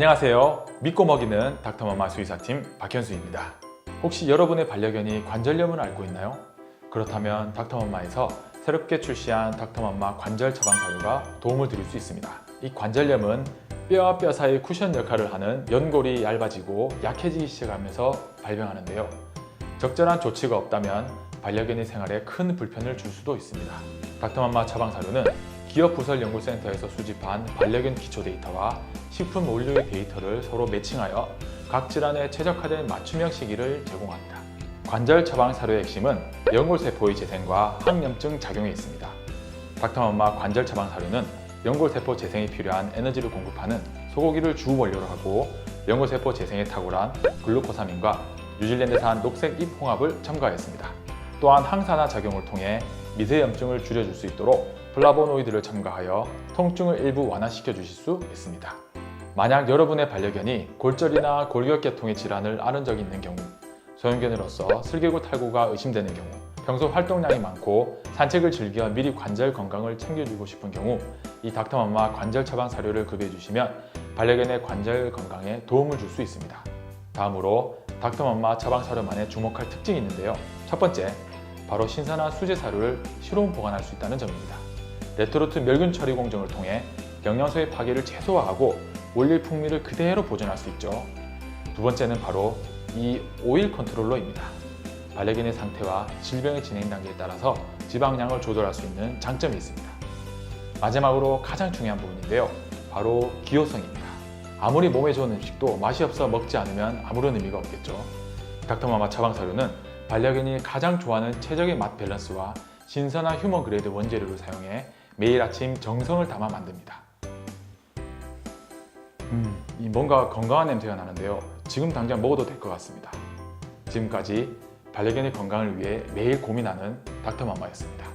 안녕하세요. 믿고 먹이는 닥터마마 수의사팀 박현수입니다. 혹시 여러분의 반려견이 관절염을 앓고 있나요? 그렇다면 닥터마마에서 새롭게 출시한 닥터마마 관절 처방 사료가 도움을 드릴 수 있습니다. 이 관절염은 뼈와 뼈 사이 쿠션 역할을 하는 연골이 얇아지고 약해지기 시작하면서 발병하는데요. 적절한 조치가 없다면 반려견이 생활에 큰 불편을 줄 수도 있습니다. 닥터맘마 처방 사료는 기업부설연구센터에서 수집한 반려견 기초 데이터와 식품 원료의 데이터를 서로 매칭하여 각 질환에 최적화된 맞춤형 시기를 제공합니다. 관절 처방 사료의 핵심은 연골세포의 재생과 항염증 작용에 있습니다. 닥터맘마 관절 처방 사료는 연골세포 재생에 필요한 에너지를 공급하는 소고기를 주 원료로 하고 연골세포 재생에 탁월한 글루코사민과 뉴질랜드산 녹색 잎 홍합을 첨가했습니다. 또한 항산화 작용을 통해 미세염증을 줄여줄 수 있도록 플라보노이드를 첨가하여 통증을 일부 완화시켜 주실 수 있습니다. 만약 여러분의 반려견이 골절이나 골격계통의 질환을 앓은 적이 있는 경우, 소형견으로서 슬개구 탈구가 의심되는 경우, 평소 활동량이 많고 산책을 즐겨 미리 관절 건강을 챙겨주고 싶은 경우 이 닥터맘마 관절 처방 사료를 급여해 주시면 반려견의 관절 건강에 도움을 줄 수 있습니다. 다음으로 닥터맘마 처방 사료만의 주목할 특징이 있는데요. 첫 번째, 바로 신선한 수제 사료를 실온 보관할 수 있다는 점입니다. 레트로트 멸균 처리 공정을 통해 영양소의 파괴를 최소화하고 원료의 풍미를 그대로 보존할 수 있죠. 두 번째는 바로 이 오일 컨트롤러입니다. 반려견의 상태와 질병의 진행 단계에 따라서 지방량을 조절할 수 있는 장점이 있습니다. 마지막으로 가장 중요한 부분인데요. 바로 기호성입니다. 아무리 몸에 좋은 음식도 맛이 없어 먹지 않으면 아무런 의미가 없겠죠. 닥터마마 처방 사료는 반려견이 가장 좋아하는 최적의 맛 밸런스와 신선한 휴먼 그레이드 원재료를 사용해 매일 아침 정성을 담아 만듭니다. 음, 이 뭔가 건강한 냄새가 나는데요. 지금 당장 먹어도 될 것 같습니다. 지금까지 반려견의 건강을 위해 매일 고민하는 닥터마마였습니다.